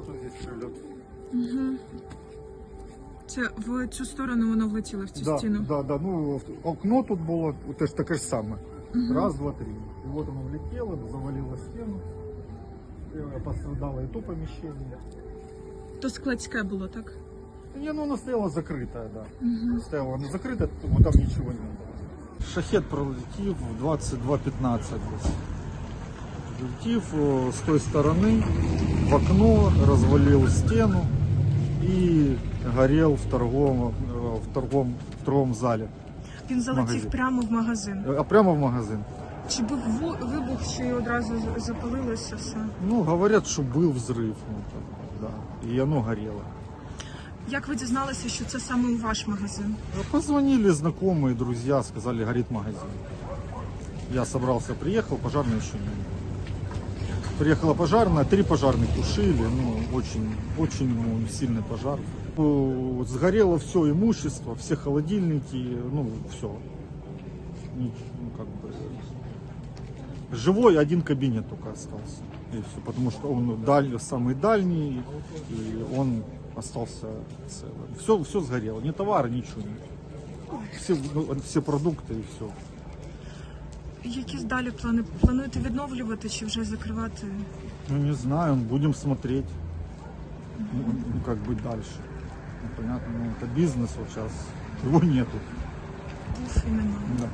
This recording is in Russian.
можна здесь шилет. Угу. Це в цю сторону воно влетіло в цю Да, стіну. да, да. Ну, окно тут було теж таке ж саме. Мгм. Раз, два, три. И вот оно влетело, завалило стену. Э, Пострадало и то помещение. То складське було, так? Не, ну оно стояло закрытое, да. Угу. Стояло оно закрытое, вот там ничего не было. Шахет пролетів в 22.15 десь. Пролетів о, з той сторони. в окно, развалил стену и горел в торговом, э, в торговом, в торговом зале. Він залетів Магазин. прямо в магазин. А прямо в магазин. Чи був ву- вибух, чи одразу з- запалилося все? Ну, говорят, что был взрыв. Ну, так, да. И оно горело. Як ви дізналися, що це саме у ваш магазин? Позвонили знакомые, друзья, сказали, горит магазин. Я собрался, приехал, пожарной еще не было. Приехала пожарная, три пожарных тушили, ну, очень, очень ну, сильный пожар. Ну, Сгорело все имущество, все холодильники, ну, все. Ну, как бы, живой один кабинет только остался. И все, потому что он даль, самый дальний, и он остался целым. Все, все сгорело, ни товара, ничего. Все, ну, все продукты и все. Які далі плани? Плануєте відновлювати чи вже закривати? Ну, не знаю, будем смотреть, ну, ну, как быть дальше. Ну, понятно, ну, это бизнес вот сейчас, его нету. Уф, іменно. Да.